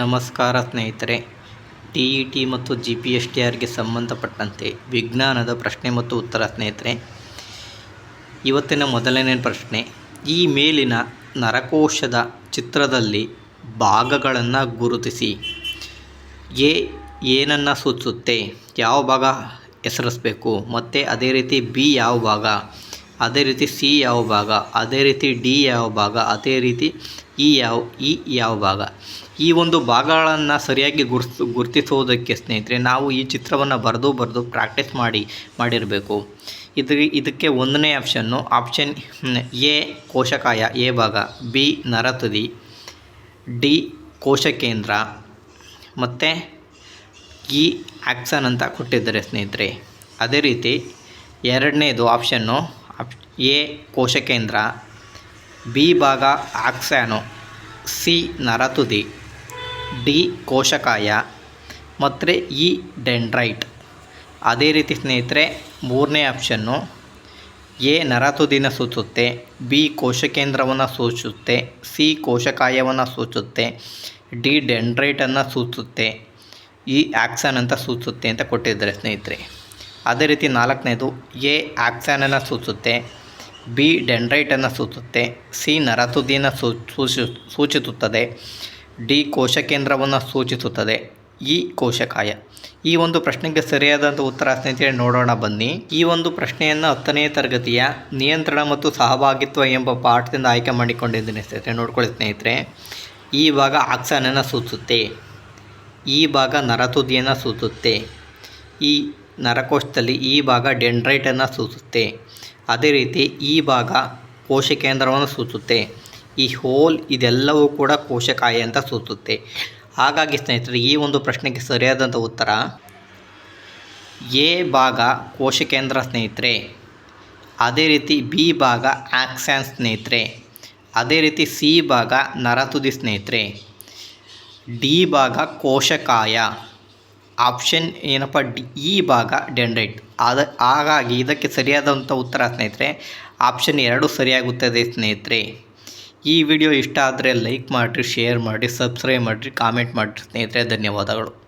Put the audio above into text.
ನಮಸ್ಕಾರ ಸ್ನೇಹಿತರೆ. T E T ಮತ್ತು ಜಿ ಪಿ ಎಸ್ ಟಿ ಆರ್ಗೆ ಸಂಬಂಧಪಟ್ಟಂತೆ ವಿಜ್ಞಾನದ ಪ್ರಶ್ನೆ ಮತ್ತು ಉತ್ತರ ಸ್ನೇಹಿತರೆ. ಇವತ್ತಿನ ಮೊದಲನೇ ಪ್ರಶ್ನೆ, ಈ ಮೇಲಿನ ನರಕೋಶದ ಚಿತ್ರದಲ್ಲಿ ಭಾಗಗಳನ್ನು ಗುರುತಿಸಿ. ಎ ಏನನ್ನು ಸೂಚಿಸುತ್ತೆ? ಯಾವ ಭಾಗ ಹೆಸರಿಸ್ಬೇಕು? ಮತ್ತು ಅದೇ ರೀತಿ ಬಿ ಯಾವ ಭಾಗ? ಅದೇ ರೀತಿ ಸಿ ಯಾವ ಭಾಗ? ಅದೇ ರೀತಿ ಡಿ ಯಾವ ಭಾಗ? ಅದೇ ರೀತಿ ಇ ಯಾವ, ಈ ಯಾವ ಭಾಗ? ಈ ಒಂದು ಭಾಗಗಳನ್ನು ಸರಿಯಾಗಿ ಗುರುತು ಗುರುತಿಸುವುದಕ್ಕೆ ಸ್ನೇಹಿತರೆ, ನಾವು ಈ ಚಿತ್ರವನ್ನು ಬರೆದು ಬರೆದು ಪ್ರಾಕ್ಟೀಸ್ ಮಾಡಿ, ಮಾಡಿರಬೇಕು. ಇದು, ಇದಕ್ಕೆ ಒಂದನೇ ಆಪ್ಷನ್ನು ಆಪ್ಷನ್ ಎ, ಕೋಶಕಾಯ, ಎ ಭಾಗ, ಬಿ, ನರತುದಿ, ಡಿ, ಕೋಶಕೇಂದ್ರ ಮತ್ತು ಇ, ಆಕ್ಸನ್ ಅಂತ ಕೊಟ್ಟಿದ್ದಾರೆ ಸ್ನೇಹಿತರೆ. ಅದೇ ರೀತಿ ಎರಡನೇದು ಆಪ್ಷನ್ನು ಆಪ್ ಎ, ಕೋಶಕೇಂದ್ರ ಬಿ ಭಾಗ ಆಕ್ಸಾನು, ಸಿ ನರತುದಿ, ಡಿ ಕೋಶಕಾಯ, ಮತ್ತು ಇ ಡೆಂಡ್ರೈಟ್. ಅದೇ ರೀತಿ ಸ್ನೇಹಿತರೆ, ಮೂರನೇ ಆಪ್ಷನ್ನು ಎ ನರತುದಿನ ಸೂಚಿಸುತ್ತೆ ಬಿ ಕೋಶಕೇಂದ್ರವನ್ನು ಸೂಚಿಸುತ್ತೆ ಸಿ ಕೋಶಕಾಯವನ್ನು ಸೂಚಿಸುತ್ತೆ ಡಿ ಡೆಂಡ್ರೈಟನ್ನು ಸೂಚಿಸುತ್ತೆ ಇ ಆಕ್ಸಾನ್ ಅಂತ ಸೂಚಿಸುತ್ತೆ ಅಂತ ಕೊಟ್ಟಿದ್ದಾರೆ ಸ್ನೇಹಿತರೆ. ಅದೇ ರೀತಿ ನಾಲ್ಕನೇದು ಎ ಆಕ್ಸಾನನ್ನು ಸೂಚಿಸುತ್ತೆ ಬಿ ಡೆಂಡ್ರೈಟನ್ನು ಸೂಚಿಸುತ್ತೆ ಸಿ ನರತುದಿನ ಸೂಚಿ, ಸೂಚಿಸುತ್ತದೆ, ಡಿ ಕೋಶಕೇಂದ್ರವನ್ನು ಸೂಚಿಸುತ್ತದೆ. ಇ ಕೋಶಕಾಯ. ಈ ಒಂದು ಪ್ರಶ್ನೆಗೆ ಸರಿಯಾದಂಥ ಉತ್ತರ ಸ್ನೇಹಿತರೆ ನೋಡೋಣ ಬನ್ನಿ. ಈ ಒಂದು ಪ್ರಶ್ನೆಯನ್ನು ಹತ್ತನೇ ತರಗತಿಯ ನಿಯಂತ್ರಣ ಮತ್ತು ಸಹಭಾಗಿತ್ವ ಎಂಬ ಪಾಠದಿಂದ ಆಯ್ಕೆ ಮಾಡಿಕೊಂಡಿದ್ದೀನಿ ಸ್ನೇಹಿತರೆ, ನೋಡ್ಕೊಳ್ಳಿ ಸ್ನೇಹಿತರೆ. ಈ ಭಾಗ ಆಕ್ಸಾನನ್ನು ಸೂಚಿಸುತ್ತೆ ಈ ಭಾಗ ನರತುದಿಯನ್ನು ಸೂಚಿಸುತ್ತೆ ಈ ನರಕೋಶದಲ್ಲಿ ಈ ಭಾಗ ಡೆಂಡ್ರೈಟನ್ನು ಸೂಚಿಸುತ್ತೆ ಅದೇ ರೀತಿ ಈ ಭಾಗ ಕೋಶಕೇಂದ್ರವನ್ನು ಸೂಚಿಸುತ್ತೆ ಈ ಹೋಲ್ ಇದೆಲ್ಲವೂ ಕೂಡ ಕೋಶಕಾಯಿ ಅಂತ ಸೂಚಿಸುತ್ತೆ ಹಾಗಾಗಿ ಸ್ನೇಹಿತರೆ, ಈ ಒಂದು ಪ್ರಶ್ನೆಗೆ ಸರಿಯಾದಂಥ ಉತ್ತರ ಎ ಭಾಗ ಕೋಶಕೇಂದ್ರ ಸ್ನೇಹಿತರೆ. ಅದೇ ರೀತಿ ಬಿ ಭಾಗ ಆಕ್ಸಾನ್ ಸ್ನೇಹಿತರೆ. ಅದೇ ರೀತಿ ಸಿ ಭಾಗ ನರತುದಿ ಸ್ನೇಹಿತರೆ. ಡಿ ಭಾಗ ಕೋಶಕಾಯ. ಆಪ್ಷನ್ ಏನಪ್ಪ? ಡಿ ಈ ಭಾಗ ಡೆಂಡ್ರೈಟ್. ಆದ, ಹಾಗಾಗಿ ಇದಕ್ಕೆ ಸರಿಯಾದಂಥ ಉತ್ತರ ಸ್ನೇಹಿತರೆ, ಆಪ್ಷನ್ ಎರಡು ಸರಿಯಾಗುತ್ತದೆ ಸ್ನೇಹಿತರೆ. ಈ ವಿಡಿಯೋ ಇಷ್ಟ ಆದರೆ ಲೈಕ್ ಮಾಡಿರಿ, ಶೇರ್ ಮಾಡಿರಿ, ಸಬ್ಸ್ಕ್ರೈಬ್ ಮಾಡಿರಿ, ಕಾಮೆಂಟ್ ಮಾಡಿರಿ ಸ್ನೇಹಿತರೆ. ಧನ್ಯವಾದಗಳು.